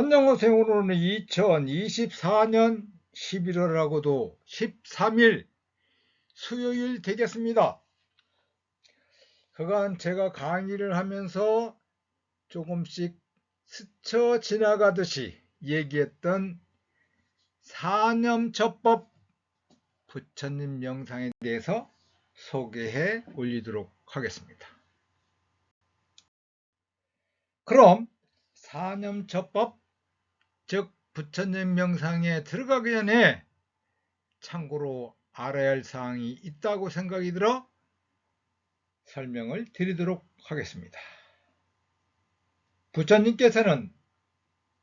안녕하세요. 오늘은 2024년 11월하고도 13일 수요일 되겠습니다. 그간 제가 강의를 하면서 조금씩 스쳐 지나가듯이 얘기했던 사념처법 부처님 영상에 대해서 소개해 올리도록 하겠습니다. 그럼 사념처법 즉 부처님 명상에 들어가기 전에 참고로 알아야 할 사항이 있다고 생각이 들어 설명을 드리도록 하겠습니다. 부처님께서는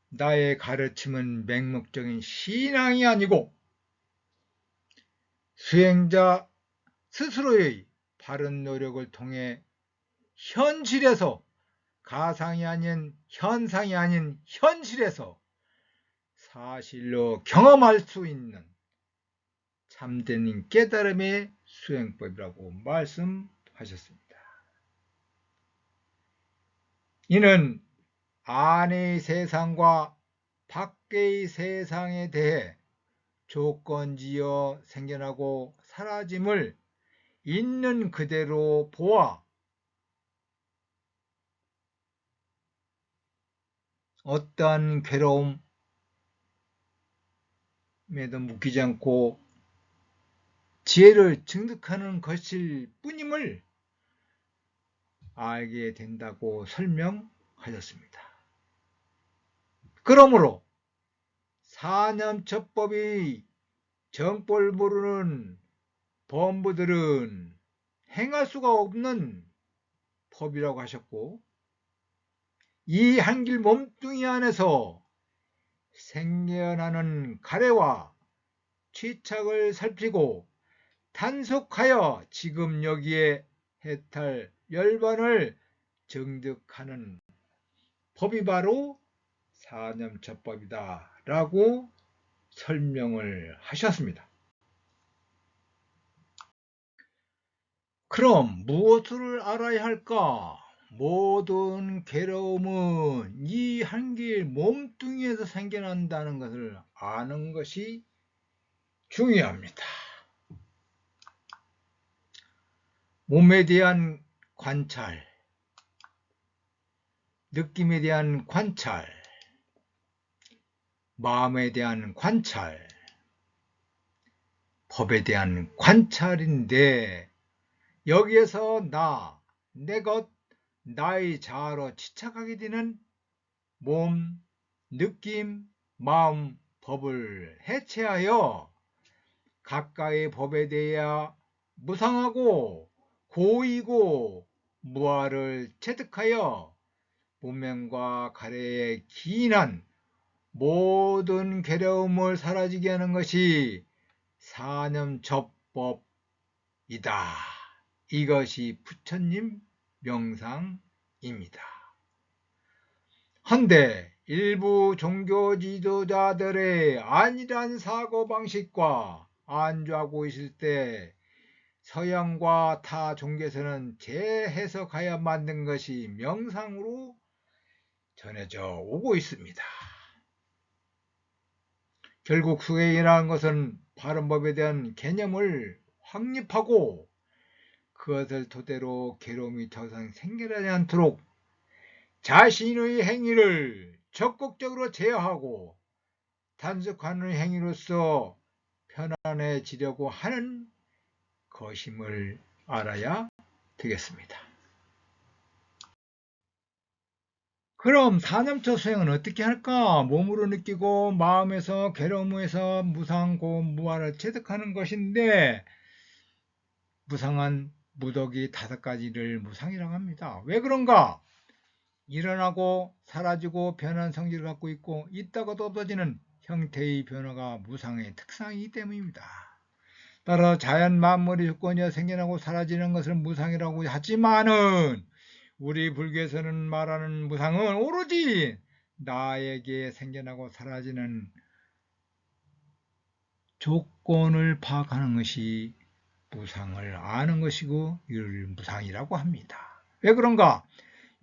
나의 가르침은 맹목적인 신앙이 아니고 수행자 스스로의 바른 노력을 통해 현실에서 가상이 아닌 현상이 아닌 현실에서 사실로 경험할 수 있는 참된 깨달음의 수행법이라고 말씀하셨습니다. 이는 안의 세상과 밖의 세상에 대해 조건지어 생겨나고 사라짐을 있는 그대로 보아 어떠한 괴로움, 에도 묶이지 않고 지혜를 증득하는 것일 뿐임을 알게 된다고 설명하셨습니다. 그러므로 사념처법이 정볼 모르는 범부들은 행할 수가 없는 법이라고 하셨고 이 한길 몸뚱이 안에서 생겨나는 가래와 취착을 살피고 단속하여 지금 여기에 해탈 열반을 정득하는 법이 바로 사념처법이다 라고 설명을 하셨습니다. 그럼 무엇을 알아야 할까? 모든 괴로움은 이 한길 몸뚱이에서 생겨난다는 것을 아는 것이 중요합니다. 몸에 대한 관찰, 느낌에 대한 관찰, 마음에 대한 관찰, 법에 대한 관찰인데 여기에서 나, 내 것, 나의 자아로 치착하게 되는 몸, 느낌, 마음, 법을 해체하여 각각의 법에 대하여 무상하고 고이고 무아를 체득하여 문명과 가래에 기인한 모든 괴로움을 사라지게 하는 것이 사념접법이다. 이것이 부처님 명상입니다. 한데 일부 종교 지도자들의 안일한 사고방식과 안주하고 있을 때 서양과 타 종교에서는 재해석하여 만든 것이 명상으로 전해져 오고 있습니다. 결국 수행이라는 것은 바른 법에 대한 개념을 확립하고 그것을 토대로 괴로움이 더 이상 생겨나지 않도록 자신의 행위를 적극적으로 제어하고 단속하는 행위로서 편안해지려고 하는 것임을 알아야 되겠습니다. 그럼 사념처 수행은 어떻게 할까? 몸으로 느끼고 마음에서 괴로움에서 무상고 무아를 체득하는 것인데 무상한 무덕이 다섯 가지를 무상이라고 합니다. 왜 그런가? 일어나고 사라지고 변한 성질을 갖고 있고 있다가도 없어지는 형태의 변화가 무상의 특성이기 때문입니다. 따라 자연 만물의 조건이 생겨나고 사라지는 것을 무상이라고 하지만은 우리 불교에서는 말하는 무상은 오로지 나에게 생겨나고 사라지는 조건을 파악하는 것이 무상을 아는 것이고 이를 무상이라고 합니다. 왜 그런가?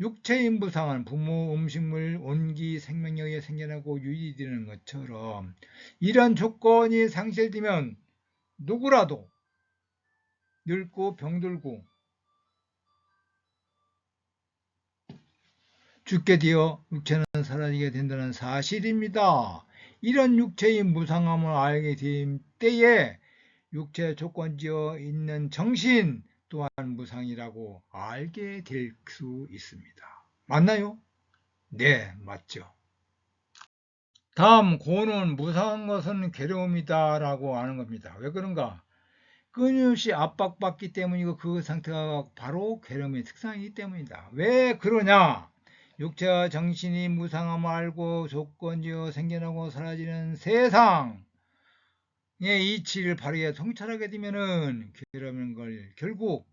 육체의 무상은 부모, 음식물, 온기, 생명력에 생겨나고 유지되는 것처럼 이런 조건이 상실되면 누구라도 늙고 병들고 죽게 되어 육체는 사라지게 된다는 사실입니다. 이런 육체의 무상함을 알게 된 때에 육체 조건지어 있는 정신 또한 무상이라고 알게 될 수 있습니다. 맞나요? 네, 맞죠. 다음 고는 무상한 것은 괴로움이다 라고 하는 겁니다. 왜 그런가? 끊임없이 압박받기 때문이고 그 상태가 바로 괴로움의 특성이기 때문이다. 왜 그러냐? 육체와 정신이 무상함을 알고 조건지어 생겨나고 사라지는 세상 의 이치를 바르게 통찰하게 되면은 괴로운 걸 결국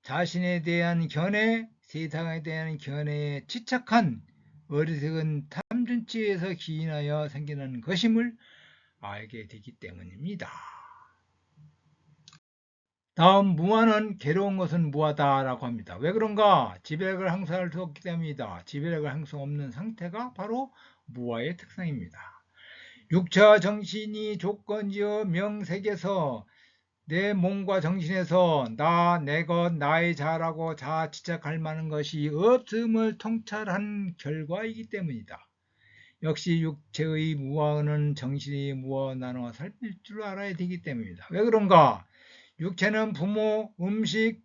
자신에 대한 견해, 세상에 대한 견해에 집착한 어리석은 탐진치에서 기인하여 생겨난 것임을 알게 되기 때문입니다. 다음 무한은 괴로운 것은 무하다라고 합니다. 왜 그런가? 지배력을 항상 할 수 없기 때문이다. 지배력을 항상 없는 상태가 바로 무하의 특성입니다. 육체와 정신이 조건지어 명색에서 내 몸과 정신에서 나, 내 것, 나의 자라고 자아 지적할 만한 것이 없음을 통찰한 결과이기 때문이다. 역시 육체의 무화는 정신의 무화 나눠 살필 줄 알아야 되기 때문이다. 왜 그런가? 육체는 부모, 음식,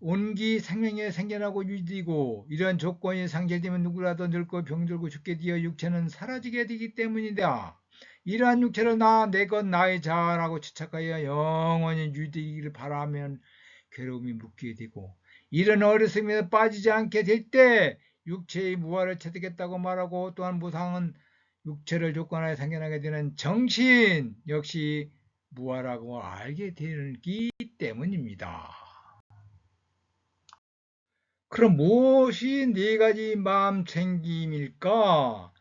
온기, 생명에 생겨나고 유지되고 이런 조건이 상실되면 누구라도 늙고 병들고 죽게 되어 육체는 사라지게 되기 때문이다. 이러한 육체를 나, 내 것, 나의 자라고 지착하여 영원히 유지되기를 바라면 괴로움이 묻게 되고 이런 어리석음에 빠지지 않게 될 때 육체의 무화를 체득했다고 말하고 또한 무상은 육체를 조건하여 생겨나게 되는 정신 역시 무화라고 알게 되기 때문입니다. 그럼 무엇이 네 가지 마음 챙김일까?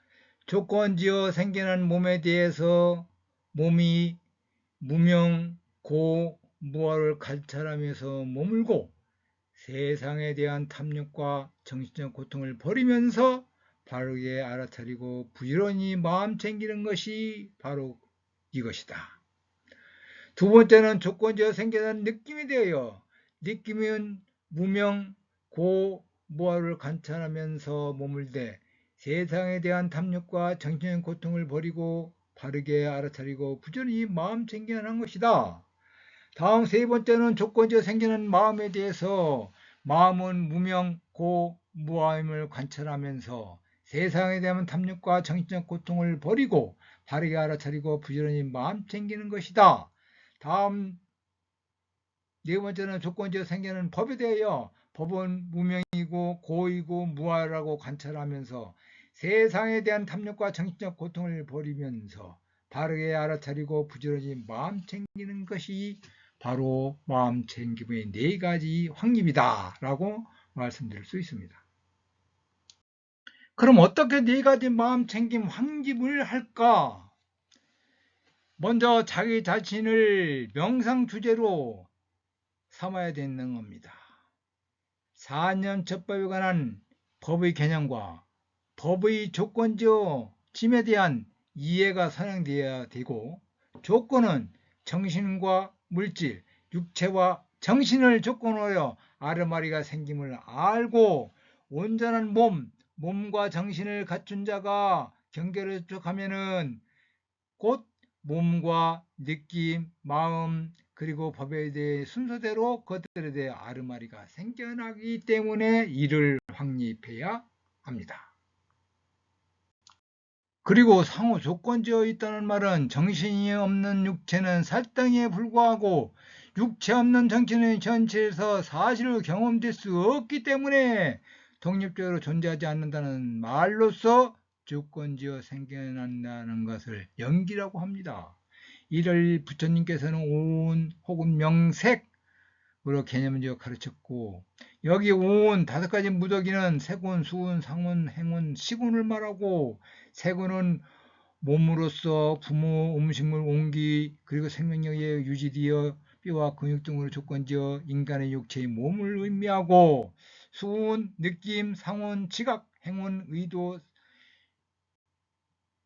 조건지어 생겨난 몸에 대해서 몸이 무명, 고, 무화를 관찰하면서 머물고 세상에 대한 탐욕과 정신적 고통을 버리면서 바르게 알아차리고 부지런히 마음 챙기는 것이 바로 이것이다. 두 번째는 조건지어 생겨난 느낌이 되어요. 느낌은 무명, 고, 무아를 관찰하면서 머물되 세상에 대한 탐욕과 정신의 고통을 버리고 바르게 알아차리고 부지런히 마음 챙겨나는 것이다. 다음 세 번째는 조건지어 생기는 마음에 대해서 마음은 무명, 고, 무아임을 관찰하면서 세상에 대한 탐욕과 정신적 고통을 버리고 바르게 알아차리고 부지런히 마음 챙기는 것이다. 다음 네 번째는 조건지어 생기는 법에 대하여 법은 무명이고 고이고 무아라고 관찰하면서 세상에 대한 탐욕과 정신적 고통을 버리면서 바르게 알아차리고 부지런히 마음 챙기는 것이 바로 마음 챙김의 네 가지 확립이다 라고 말씀드릴 수 있습니다. 그럼 어떻게 네 가지 마음 챙김 확립을 할까? 먼저 자기 자신을 명상 주제로 삼아야 되는 겁니다. 4년 첩법에 관한 법의 개념과 법의 조건적 짐에 대한 이해가 선행되어야 되고 조건은 정신과 물질, 육체와 정신을 조건으로 아르마리가 생김을 알고 온전한 몸, 몸과 정신을 갖춘 자가 경계를 쫓하면은 곧 몸과 느낌, 마음, 그리고 법에 대해 순서대로 그것들에 대해 아르마리가 생겨나기 때문에 이를 확립해야 합니다. 그리고 상호 조건지어 있다는 말은 정신이 없는 육체는 살덩이에 불과하고 육체 없는 정신은 전체에서 사실로 경험될 수 없기 때문에 독립적으로 존재하지 않는다는 말로서 조건지어 생겨난다는 것을 연기라고 합니다. 이를 부처님께서는 온 혹은 명색 으로 개념지어 가르쳤고 여기 온 다섯 가지 무더기는 세군, 수군, 상군, 행운, 시군을 말하고 세군은 몸으로서 부모, 음식물, 온기 그리고 생명력에 유지되어 뼈와 근육 등으로 조건지어 인간의 육체의 몸을 의미하고 수운, 느낌, 상온, 지각, 행운, 의도,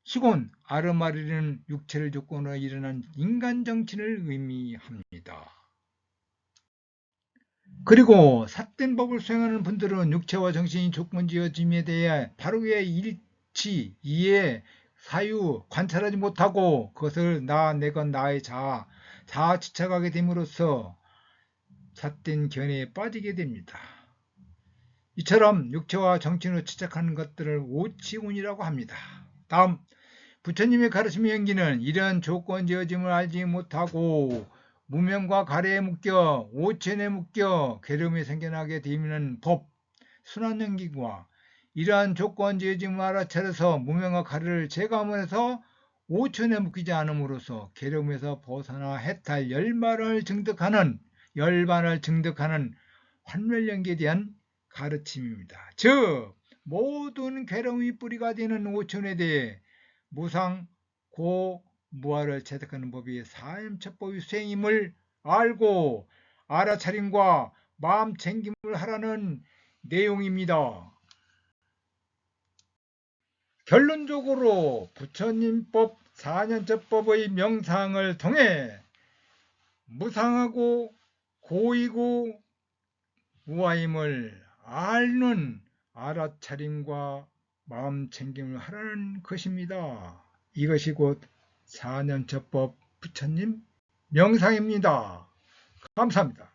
시곤, 아르마리는 육체를 조건으로 일어난 인간 정신을 의미합니다. 그리고 삿된 법을 수행하는 분들은 육체와 정신이 조건지어짐에 대해 바로의 일치, 이해, 사유, 관찰하지 못하고 그것을 나, 내건 나의 자아, 자아 지착하게 됨으로써 삿된 견해에 빠지게 됩니다. 이처럼 육체와 정신으로 지착하는 것들을 오치운이라고 합니다. 다음 부처님의 가르침의 연기는 이런 조건지어짐을 알지 못하고 무명과 가래에 묶여 오천에 묶여 괴로움이 생겨나게 되는 법 순환연기와 이러한 조건지어짐을 알아차려서 무명과 가래를 제거함으로써 오천에 묶이지 않음으로써 괴로움에서 벗어나 해탈 열반을 증득하는 열반을 증득하는 환멸연기에 대한 가르침입니다. 즉 모든 괴로움이 뿌리가 되는 오천에 대해 무상, 고, 무아를 체득하는 법이 사임첩법의 수행임을 알고 알아차림과 마음 챙김을 하라는 내용입니다. 결론적으로 부처님법 4년첩법의 명상을 통해 무상하고 고이고 무아임을 알는 알아차림과 마음 챙김을 하라는 것입니다. 이것이 곧 4년첩법 부처님 명상입니다. 감사합니다.